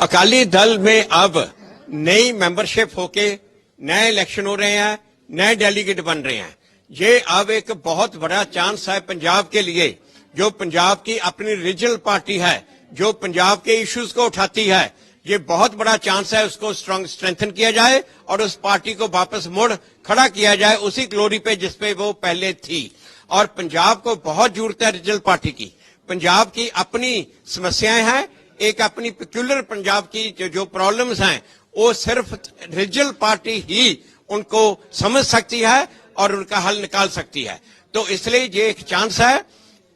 अकाली दल में अब नई मेंबरशिप होके नए इलेक्शन हो रहे हैं नए डेलीगेट बन रहे हैं ये अब एक बहुत बड़ा चांस है पंजाब के लिए जो पंजाब की अपनी रीजनल पार्टी है जो पंजाब के इश्यूज को उठाती है ये बहुत बड़ा चांस है उसको स्ट्रांग स्ट्रेंथन किया जाए और उस पार्टी को वापस मुड़ खड़ा किया जाए उसी ग्लोरी पे जिसपे वो पहले थी और पंजाब को बहुत जरूरत है रीजनल पार्टी की पंजाब की अपनी समस्याएं हैं एक अपनी पिक्यूलर पंजाब की जो, जो प्रॉब्लम्स हैं वो सिर्फ़ रीजनल पार्टी ही उनको समझ सकती है और उनका हल निकाल सकती है। तो इसलिए ये एक चांस है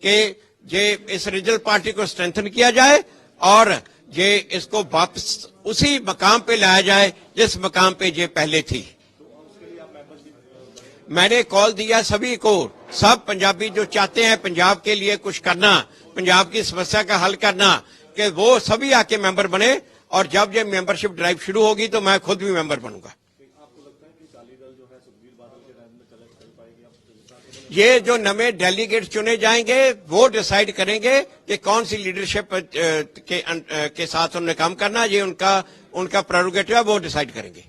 कि ये इस रीजनल पार्टी को स्ट्रेंथन किया जाए और ये इसको वापस उसी मकाम पे लाया जाए जिस मकाम पे ये पहले थी। मैंने कॉल दिया सभी को सब पंजाबी जो चाहते हैं पंजाब के लिए कुछ करना पंजाब की समस्या का हल करना कि वो सभी आके मेंबर बने और जब ये मेंबरशिप ड्राइव शुरू होगी तो मैं खुद भी मेंबर बनूँगा। ये जो नवे डेलीगेट चुने जाएँगे, वो डिसाइड करेंगे कि कौन सी लीडरशिप के के साथ उन्हें काम करना, ये उनका उनका प्रोरोगेटिव है, वो डिसाइड करेंगे।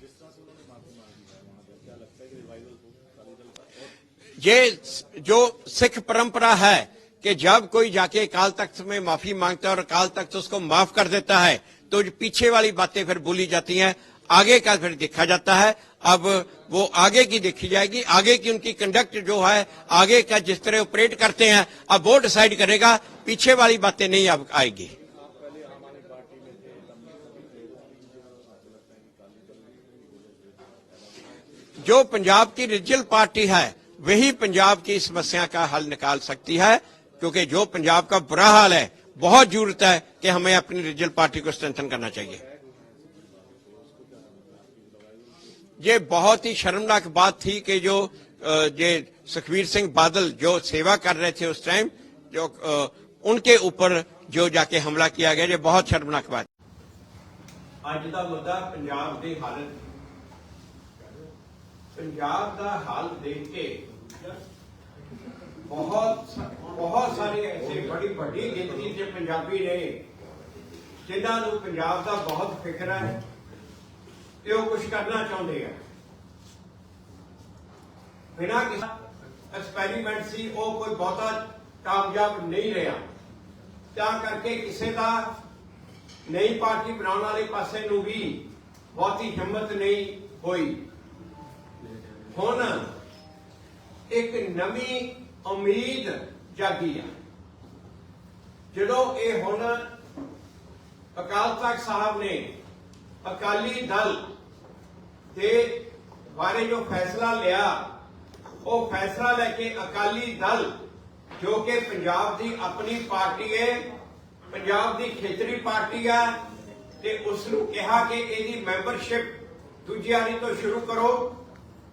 ये जो सिख परंपरा है कि जब कोई जाके अकाल तख्त में माफ़ी माँगता है और अकाल तख्त उसको माफ़ कर देता है तो पीछे वाली बातें फिर बोली जाती हैं, आगे का फिर देखा जाता है। अब वो आगे की देखी जाएगी। आगे की उनकी कंडक्ट जो है, आगे का जिस तरह ऑपरेट करते हैं, अब वो डिसाइड करेगा, पीछे वाली बातें नहीं अब आएगी। जो पंजाब की रीजनल पार्टी है, वही पंजाब की समस्या का हल निकाल सकती है। क्योंकि जो पंजाब का बुरा हाल है बहुत जरूरत है कि हमें अपनी रीजनल पार्टी को स्ट्रेंथन करना चाहिए ये बहुत ही शर्मनाक बात थी कि जो अ, ये सुखबीर सिंह बादल जो सेवा कर रहे थे उस टाइम जो अ, उनके ऊपर जो जाके हमला किया गया ये बहुत शर्मनाक बात ਅੱਜ ਦਾ ਮੁੱਦਾ ਪੰਜਾਬ ਦੀ ਹਾਲਤ ਪੰਜਾਬ ਦਾ ਹਾਲ ਦੇਖ ਕੇ ਬਹੁਤ ਬਹੁਤ ਸਾਰੇ ਐਸੇ ਬੜੀ ਵੱਡੀ ਗਿਣਤੀ ਚ ਪੰਜਾਬੀ ਨੇ, ਜਿਨ੍ਹਾਂ ਨੂੰ ਪੰਜਾਬ ਦਾ ਬਹੁਤ ਫਿਕਰ ਹੈ ਤੇ ਉਹ ਕੁਝ ਕਰਨਾ ਚਾਹੁੰਦੇ ਆ। ਬਿਨਾਂ ਕਿਸੇ ਐਕਸਪੈਰੀਮੈਂਟ ਸੀ, ਉਹ ਕੋਈ ਬਹੁਤਾ ਕਾਮਯਾਬ ਨਹੀਂ ਰਿਹਾ। ਤਾਂ ਕਰਕੇ ਕਿਸੇ ਦਾ ਨਈ ਪਾਰਟੀ ਬਣਾਉਣ ਵਾਲੇ ਪਾਸੇ ਨੂੰ ਵੀ ਬਹੁਤੀ ਹਿੰਮਤ ਨਹੀਂ ਹੋਈ। ਹੁਣ ਇੱਕ ਨਵੀਂ ਉਮੀਦ ਜਾਗੀ ਆ। ਜਦੋਂ ਇਹ ਹੁਣ ਅਕਾਲ ਤਖਤ ਸਾਹਿਬ ਨੇ ਅਕਾਲੀ ਦਲ ਦੇ ਬਾਰੇ ਜੋ ਫੈਸਲਾ ਲਿਆ, ਉਹ ਫੈਸਲਾ ਲੈ ਕੇ ਅਕਾਲੀ ਦਲ, ਜੋ ਕਿ ਪੰਜਾਬ ਦੀ ਆਪਣੀ ਪਾਰਟੀ ਹੈ, ਪੰਜਾਬ ਦੀ ਖੇਤਰੀ ਪਾਰਟੀ ਹੈ ਤੇ ਉਸ ਨੂੰ ਕਿਹਾ ਕਿ ਇਹਦੀ ਮੈਂਬਰਸ਼ਿਪ ਦੂਜੀ ਵਾਰੀ ਤੋਂ ਸ਼ੁਰੂ ਕਰੋ,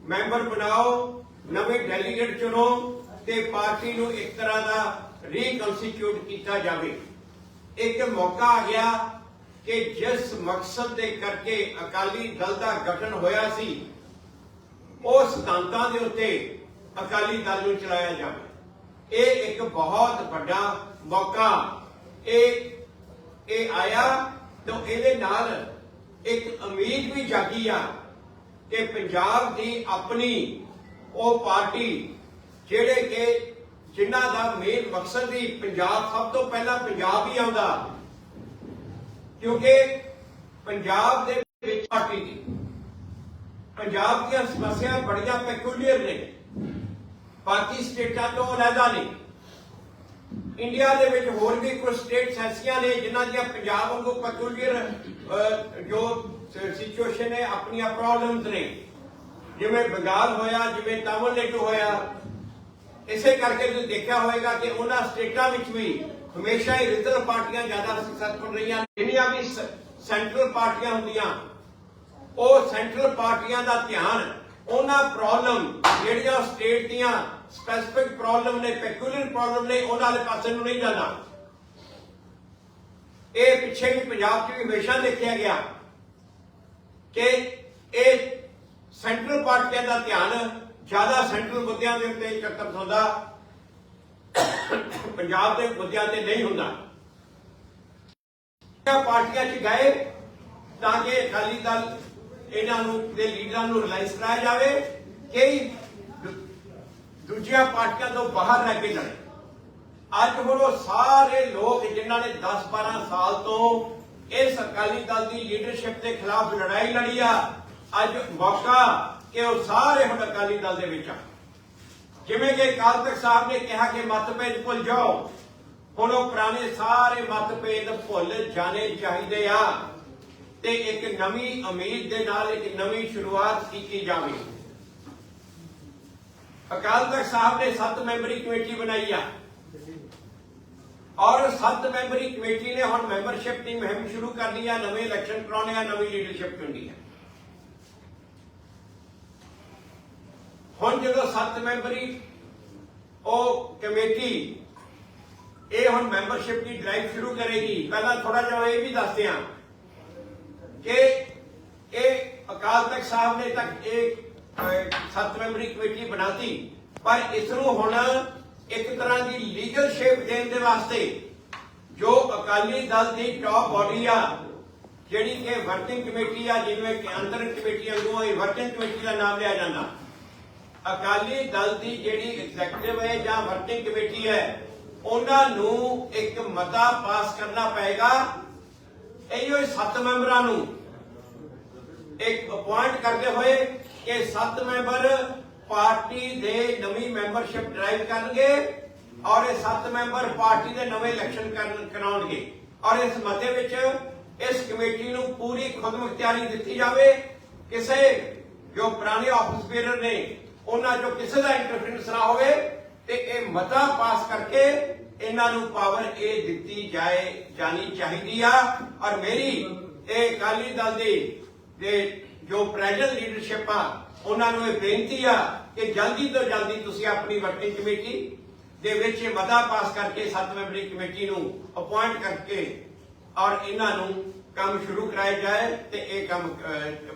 ਮੈਂਬਰ ਬਣਾਓ, ਨਵੇਂ ਡੈਲੀਗੇਟ ਚੁਣੋ ਤੇ ਪਾਰਟੀ ਨੂੰ ਇੱਕ ਤਰ੍ਹਾਂ ਦਾ ਰੀਕਨਸਟੀਟਿਊਟ ਕੀਤਾ ਜਾਵੇ। ਇੱਕ ਮੌਕਾ ਆ ਗਿਆ ਕਿ ਜਿਸ ਮਕਸਦ ਦੇ ਕਰਕੇ ਅਕਾਲੀ ਦਲ ਦਾ ਗਠਨ ਹੋਇਆ ਸੀ ਉਹ ਸਿਧਾਂਤਾਂ ਦੇ ਉੱਤੇ ਅਕਾਲੀ ਦਲ ਨੂੰ ਚਲਾਇਆ ਜਾਵੇ। ਇਹ ਇੱਕ ਬਹੁਤ ਵੱਡਾ ਮੌਕਾ। ਇਹ ਇਹ ਆਇਆ ਤਾਂ ਇਹਦੇ ਨਾਲ ਇੱਕ ਉਮੀਦ ਵੀ ਜਾਗੀ ਆ ਕਿ ਪੰਜਾਬ ਦੀ ਆਪਣੀ ਉਹ ਪਾਰਟੀ ਜਿਹੜੇ ਕਿ ਜਿਨ੍ਹਾਂ ਦਾ ਮੇਨ ਮਕਸਦ ਹੀ ਪੰਜਾਬ, ਸਭ ਤੋਂ ਪਹਿਲਾਂ ਪੰਜਾਬ ਹੀ ਆਉਂਦਾ। ਕਿਉਂਕਿ ਪੰਜਾਬ ਦੇ ਵਿੱਚ ਪਾਰਟੀ ਦੀ। ਪੰਜਾਬ ਦੀਆਂ ਸਮੱਸਿਆ ਬੜੀਆਂ ਪੈਕੂਲੀਅਰ ਨੇ। ਬਾਕੀ ਸਟੇਟਾਂ ਤੋਂ ਅਲੱਗਾ ਨੇ। ਇੰਡੀਆ ਦੇ ਵਿੱਚ ਹੋਰ ਵੀ ਕੁਝ ਸਟੇਟਸ ਐਸੀਆਂ ਨੇ ਜਿਨ੍ਹਾਂ ਦੀਆਂ ਪੰਜਾਬ ਵਾਂਗੂ ਪੈਕੂਲੀਅਰ ਜੋ ਸਿਚੁਏਸ਼ਨ ਹੈ ਆਪਣੀਆਂ ਪ੍ਰੋਬਲਮਸ ਨੇ। ਜਿਵੇਂ ਬੰਗਾਲ ਹੋਇਆ, ਜਿਵੇਂ ਤਾਮਿਲਨਾਡੂ ਹੋਇਆ ਇਸੇ ਕਰਕੇ ਤੁਸੀਂ ਦੇਖਿਆ ਹੋਵੇਗਾ ਕਿ ਉਹਨਾਂ ਸਟੇਟਾਂ ਵਿੱਚ ਵੀ ਹਮੇਸ਼ਾ ਹੀ ਰੀਜਨਲ ਪਾਰਟੀਆਂ ਜ਼ਿਆਦਾ ਸਕਸੈਸਫੁਲ ਰਹੀਆਂ ਜਿੰਨੀਆਂ ਵੀ ਸੈਂਟਰਲ ਪਾਰਟੀਆਂ ਹੁੰਦੀਆਂ, ਉਹ ਸੈਂਟਰਲ ਪਾਰਟੀਆਂ ਦਾ ਧਿਆਨ, ਉਹਨਾਂ ਪ੍ਰੋਬਲਮ, ਜਿਹੜੀਆਂ ਸਟੇਟ ਦੀਆਂ ਸਪੈਸਿਫਿਕ ਪ੍ਰੋਬਲਮ ਨੇ, ਪੈਕੂਲਰ ਪ੍ਰੋਬਲਮ ਨੇ, ਉਹਨਾਂ ਵਾਲੇ ਪਾਸੇ ਨੂੰ ਨਹੀਂ ਜਾਂਦਾ। ਇਹ ਪਿੱਛੇ ਵੀ ਪੰਜਾਬ 'ਚ ਵੀ ਹਮੇਸ਼ਾ ਦੇਖਿਆ ਗਿਆ ਕਿ ਇਹ ਸੈਂਟਰਲ ਪਾਰਟੀਆਂ ਦਾ ਧਿਆਨ ਜ਼ਿਆਦਾ ਸੈਂਟਰਲ ਮੁੱਦਿਆਂ ਦੇ ਉੱਤੇ ਇਕੱਤਰ ਹੁੰਦਾ ਪੰਜਾਬ ਦੇ ਮੁੱਦਿਆਂ ਤੇ ਨਹੀਂ ਹੁੰਦਾ। ਪਾਰਟੀਆਂ 'ਚ ਗਏ ਤਾਂ ਕਿ ਅਕਾਲੀ ਦਲ ਇਹਨਾਂ ਨੂੰ, ਦੇ ਲੀਡਰਾਂ ਨੂੰ ਰਿਲਾਈਜ਼ ਕਰਾਇਆ ਜਾਵੇ ਕਿ ਦੂਜੀਆਂ ਪਾਰਟੀਆਂ ਤੋਂ ਬਾਹਰ ਰਹਿ ਕੇ ਜਾਣ ਅੱਜ ਹੁਣ ਉਹ ਸਾਰੇ ਲੋਕ ਜਿਨ੍ਹਾਂ ਨੇ 10-12 ਸਾਲ ਤੋਂ ਇਸ ਅਕਾਲੀ ਦਲ ਦੀ ਲੀਡਰਸ਼ਿਪ ਦੇ ਖਿਲਾਫ ਲੜਾਈ ਲੜੀ ਆ, ਅੱਜ ਮੌਕਾ ਕਿ ਉਹ ਸਾਰੇ ਹੁਣ ਅਕਾਲੀ ਦਲ ਦੇ ਵਿੱਚ ਆ। ਜਿਵੇਂ ਕਿ ਅਕਾਲ ਤਖਤ ਸਾਹਿਬ ਨੇ ਕਿਹਾ ਕਿ ਮਤਭੇਦ ਭੁੱਲ ਜਾਓ। ਹੁਣ ਉਹ ਪੁਰਾਣੇ ਸਾਰੇ ਮਤਭੇਦ ਭੁੱਲ ਜਾਣੇ ਚਾਹੀਦੇ ਆ। ਤੇ ਇੱਕ ਨਵੀਂ ਉਮੀਦ ਦੇ ਨਾਲ ਇੱਕ ਨਵੀਂ ਸ਼ੁਰੂਆਤ ਕੀਤੀ ਜਾਵੇ। ਅਕਾਲ ਤਖਤ ਸਾਹਿਬ ਨੇ 7 ਮੈਂਬਰੀ ਕਮੇਟੀ ਬਣਾਈ ਆ। ਔਰ 7 ਮੈਂਬਰੀ ਕਮੇਟੀ ਨੇ ਹੁਣ ਮੈਂਬਰਸ਼ਿਪ ਦੀ ਮੁਹਿੰਮ ਸ਼ੁਰੂ ਕਰਨੀ ਲਈ ਆ, ਨਵੇਂ ਇਲੈਕਸ਼ਨ ਕਰਾਉਣੇ ਆ, ਨਵੀਂ ਲੀਡਰਸ਼ਿਪ ਚੁਣਨੀ ਆ ਹੁਣ ਜਦੋਂ 7 ਮੈਂਬਰੀ, ਉਹ ਕਮੇਟੀ, ਇਹ ਹੁਣ ਮੈਂਬਰਸ਼ਿਪ ਦੀ ਡਰਾਈਵ ਸ਼ੁਰੂ ਕਰੇਗੀ। ਪਹਿਲਾਂ ਥੋੜਾ ਜਿਹਾ ਇਹ ਵੀ ਦੱਸਦੇ ਆ ਕਿ ਇਹ ਅਕਾਲ ਤਖਤ ਸਾਹਿਬ ਨੇ ਤੱਕ ਇਹ ਸੱਤ ਮੈਂਬਰੀ ਕਮੇਟੀ ਬਣਾਤੀ। ਪਰ ਇਸ ਨੂੰ ਹੁਣ ਇੱਕ ਤਰ੍ਹਾਂ ਦੀ ਲੀਗਲ ਸ਼ੇਪ ਦੇਣ ਦੇ ਵਾਸਤੇ ਜੋ ਅਕਾਲੀ ਦਲ ਦੀ ਟਾਪ ਬਾਡੀ ਆ, ਜਿਹੜੀ ਕਿ ਵਰਕਿੰਗ ਕਮੇਟੀ ਆ, ਜਿਵੇਂ ਕਿ ਅੰਦਰ ਕਮੇਟੀ ਵਾਂਗੂ ਇਹ ਵਰਕਿੰਗ ਕਮੇਟੀ ਦਾ ਨਾਮ ਲਿਆ ਜਾਂਦਾ। ਅਕਾਲੀ ਦਲ ਦੀ ਜਿਹੜੀ ਐਗਜ਼ੈਕਟਿਵ ਹੈ ਜਾਂ ਵਰਕਿੰਗ ਕਮੇਟੀ ਹੈ, ਉਹਨਾਂ ਨੂੰ ਇੱਕ ਮਤਾ ਪਾਸ ਕਰਨਾ ਪਏਗਾ। ਇਹੋ ਸੱਤ ਮੈਂਬਰਾਂ ਨੂੰ ਇੱਕ ਅਪਾਇੰਟ ਕਰਦੇ ਹੋਏ ਕਿ ਸੱਤ ਮੈਂਬਰ ਪਾਰਟੀ ਦੇ ਨਵੀਂ ਮੈਂਬਰਸ਼ਿਪ ਡਰਾਈਵ ਕਰਨਗੇ ਔਰ ਇਹ ਸੱਤ ਮੈਂਬਰ ਪਾਰਟੀ ਦੇ ਨਵੇਂ ਇਲੈਕਸ਼ਨ ਕਰਨ, ਕਰਾਉਣਗੇ। ਔਰ ਇਸ ਮਤੇ ਵਿੱਚ ਇਸ ਕਮੇਟੀ ਨੂੰ ਪੂਰੀ ਖੁਦਮੁਖਤਿਆਰੀ ਦਿੱਤੀ ਜਾਵੇ। ਕਿਸੇ ਜੋ ਪੁਰਾਣੇ ਆਫਿਸ ਬੇਰਰ ਨੇ ਉਹਨਾਂ ਜੋ ਕਿਸੇ ਦਾ ਇੰਟਰਫੇਰੈਂਸ ਨਾ ਹੋਵੇ ਤੇ ਇਹ ਮਤਾ ਪਾਸ ਕਰਕੇ ਇਹਨਾਂ ਨੂੰ ਪਾਵਰ ਇਹ ਦਿੱਤੀ ਜਾਏ, ਜਾਣੀ ਚਾਹੀਦੀ ਆ। ਔਰ ਮੇਰੀ ਇਹ ਅਕਾਲੀ ਦਲ ਦੀ ਦੇ ਜੋ ਪ੍ਰੈਜ਼ੈਂਟ ਲੀਡਰਸ਼ਿਪ ਆ, ਉਹਨਾਂ ਨੂੰ ਇਹ ਬੇਨਤੀ ਆ ਕਿ ਜਲਦੀ ਤੋਂ ਜਲਦੀ ਤੁਸੀਂ ਆਪਣੀ ਵਰਕਿੰਗ ਕਮੇਟੀ ਦੇ ਵਿੱਚ ਇਹ ਮਤਾ ਪਾਸ ਕਰਕੇ ਸੱਤ ਮੈਂਬਰੀ ਕਮੇਟੀ ਨੂੰ ਅਪਾਇੰਟ ਕਰਕੇ ਔਰ ਇਹਨਾਂ ਨੂੰ ਕੰਮ ਸ਼ੁਰੂ ਕਰਾਇਆ ਜਾਏ ਤੇ ਇਹ ਕੰਮ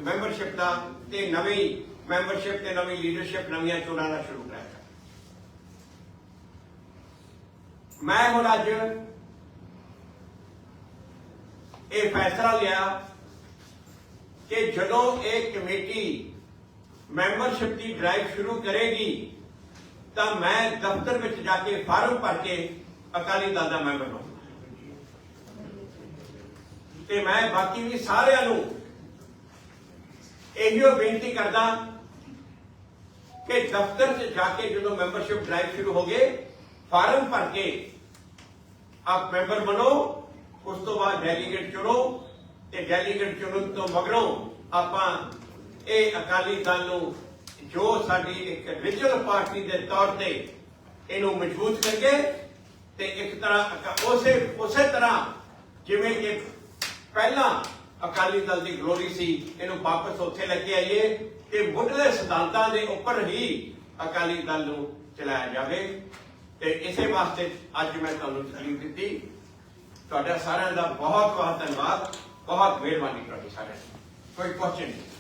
ਮੈਂਬਰਸ਼ਿਪ ਦਾ ਤੇ ਨਵੀਂ ਮੈਂਬਰਸ਼ਿਪ ਤੇ ਨਵੀਂ ਲੀਡਰਸ਼ਿਪ ਨਵੀਆਂ ਚੋਣਾਂ ਦਾ ਸ਼ੁਰੂ ਕਰਾਇਆ ਮੈਂ ਹੁਣ ਅੱਜ ਇਹ ਫੈਸਲਾ ਲਿਆ ਕਿ ਜਦੋਂ ਇਹ ਕਮੇਟੀ ਮੈਂਬਰਸ਼ਿਪ ਦੀ ਡਰਾਈਵ ਸ਼ੁਰੂ ਕਰੇਗੀ, ਤਾਂ ਮੈਂ ਦਫ਼ਤਰ ਵਿੱਚ ਜਾ ਕੇ ਫਾਰਮ ਭਰ ਕੇ ਅਕਾਲੀ ਦਲ ਦਾ ਮੈਂਬਰ ਹਾਂ ਤੇ ਮੈਂ ਬਾਕੀ ਵੀ ਸਾਰਿਆਂ ਨੂੰ ਇਹੋ ਬੇਨਤੀ ਕਰਦਾ ਕਿ ਦਫ਼ਤਰ 'ਚ ਜਾ ਕੇ ਜਦੋਂ ਮੈਂਬਰਸ਼ਿਪ ਡਰਾਈਵ ਸ਼ੁਰੂ ਹੋ ਗਏ, ਫਾਰਮ ਭਰ ਕੇ ਆਪ ਮੈਂਬਰ ਬਣੋ, ਉਸ ਤੋਂ ਬਾਅਦ ਡੈਲੀਗੇਟ ਚੁਣੋ ਤੇ ਡੈਲੀਗੇਟ ਚੁਣਨ ਤੋਂ ਮਗਰੋਂ ਆਪਾਂ ਇਹ ਅਕਾਲੀ ਦਲ ਨੂੰ ਜੋ ਸਾਡੀ ਇੱਕ ਰੀਜਨਲ ਪਾਰਟੀ ਦੇ ਤੌਰ ਤੇ ਇਹਨੂੰ ਮਜ਼ਬੂਤ ਕਰਕੇ ਤੇ ਇੱਕ ਤਰ੍ਹਾਂ ਉਸੇ ਉਸੇ ਤਰ੍ਹਾਂ ਜਿਵੇਂ ਕਿ ਪਹਿਲਾਂ ਅਕਾਲੀ ਦਲ ਦੀ ਗਲੋਰੀ ਸੀ, ਇਹਨੂੰ ਵਾਪਸ ਉੱਥੇ ਲੈ ਕੇ ਆਈਏ ਕਿ ਮੁੱਢਲੇ ਸਿਧਾਂਤਾਂ ਦੇ ਉੱਪਰ ਹੀ ਅਕਾਲੀ ਦਲ ਨੂੰ ਚਲਾਇਆ ਜਾਵੇ। ਤੇ ਇਸੇ ਵਾਸਤੇ ਅੱਜ ਮੈਂ ਤੁਹਾਨੂੰ ਤਕਲੀਫ ਦਿੱਤੀ। ਤੁਹਾਡਾ ਸਾਰਿਆਂ ਦਾ ਬਹੁਤ ਬਹੁਤ ਧੰਨਵਾਦ। ਬਹੁਤ ਮਿਹਰਬਾਨੀ ਤੁਹਾਡੀ ਸਾਰਿਆਂ ਦੀ। ਕੋਈ ਕੁਐਸਚਨ ਨਹੀਂ